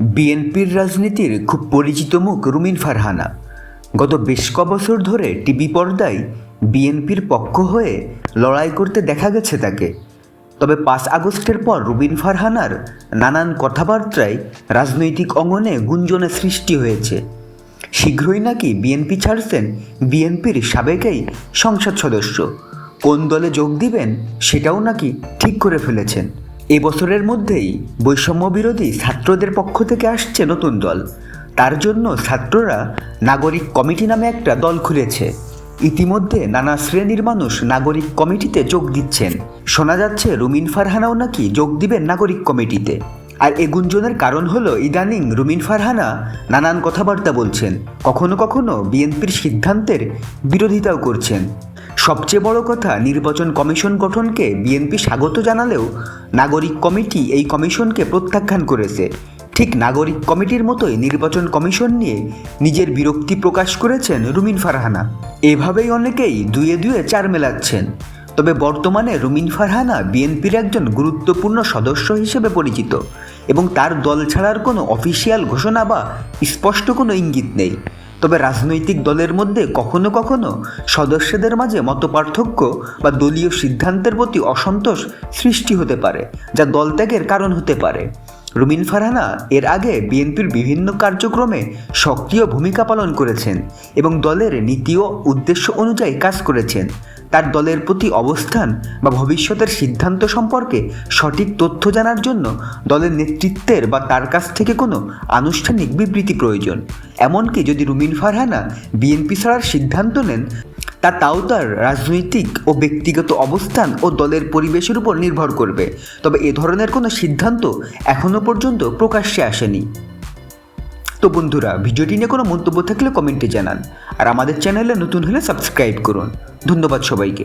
বিএনপির রাজনীতির খুব পরিচিত মুখ রুমিন ফারহানা। গত বেশ ক বছর ধরে টিভি পর্দায় বিএনপির পক্ষ হয়ে লড়াই করতে দেখা গেছে তাকে। তবে পাঁচ আগস্টের পর রুবিন ফারহানার নানান কথাবার্তায় রাজনৈতিক অঙ্গনে গুঞ্জনের সৃষ্টি হয়েছে। শীঘ্রই নাকি বিএনপি ছাড়ছেন বিএনপির সাবেকেই সংসদ সদস্য। কোন দলে যোগ দিবেন সেটাও নাকি ঠিক করে ফেলেছেন। এবছরের মধ্যেই বৈষম্য বিরোধী ছাত্রদের পক্ষ থেকে আসছে নতুন দল। তার জন্য ছাত্ররা নাগরিক কমিটি নামে একটা দল খুলেছে। ইতিমধ্যে নানা শ্রেণির মানুষ নাগরিক কমিটিতে যোগ দিচ্ছেন। শোনা যাচ্ছে, রুমিন ফারহানাও নাকি যোগ দিবেন নাগরিক কমিটিতে। আর এ গুঞ্জনের কারণ হলো, ইদানিং রুমিন ফারহানা নানান কথাবার্তা বলছেন। কখনো কখনো বিএনপির সিদ্ধান্তের বিরোধিতাও করছেন। সবচেয়ে বড় কথা, নির্বাচন কমিশন গঠনকে বিএনপি স্বাগত জানালেও নাগরিক কমিটি এই কমিশনকে প্রত্যাখ্যান করেছে। ঠিক নাগরিক কমিটির মতোই নির্বাচন কমিশন নিয়ে নিজের বিরক্তি প্রকাশ করেছেন রুমিন ফারহানা। এভাবেই অনেকেই দুয়ে দুয়ে চার মেলাচ্ছেন। তবে বর্তমানে রুমিন ফারহানা বিএনপির একজন গুরুত্বপূর্ণ সদস্য হিসেবে পরিচিত এবং তার দল ছাড়ার কোনো অফিসিয়াল ঘোষণা বা স্পষ্ট কোনো ইঙ্গিত নেই। তবে রাজনৈতিক দলের মধ্যে কখনো কখনো সদস্যদের মাঝে মতপার্থক্য বা দলীয় সিদ্ধান্তের প্রতি অসন্তোষ সৃষ্টি হতে পারে, যা দল ত্যাগের কারণ হতে পারে। রুমিন ফারহানা এর আগে বিএনপির বিভিন্ন কার্যক্রমে সক্রিয় ভূমিকা পালন করেছেন এবং দলের নীতি ও উদ্দেশ্য অনুযায়ী কাজ করেছেন। তার দলের প্রতি অবস্থান বা ভবিষ্যতের সিদ্ধান্ত সম্পর্কে সঠিক তথ্য জানার জন্য দলের নেতৃত্বের বা তার কাছ থেকে কোনো আনুষ্ঠানিক বিবৃতি প্রয়োজন। এমনকি যদি রুমিন ফারহানা বিএনপি ছাড়ার সিদ্ধান্ত নেন, তা তাও তার রাজনৈতিক ও ব্যক্তিগত অবস্থান ও দলের পরিবেশের উপর নির্ভর করবে। তবে এ ধরনের কোনো সিদ্ধান্ত এখনও পর্যন্ত প্রকাশ্যে আসেনি। তো বন্ধুরা, ভিডিওটি নিয়ে কোনো মন্তব্য থাকলে কমেন্টে জানান। আর আমাদের চ্যানেলে নতুন হলে সাবস্ক্রাইব করুন। ধন্যবাদ সবাইকে।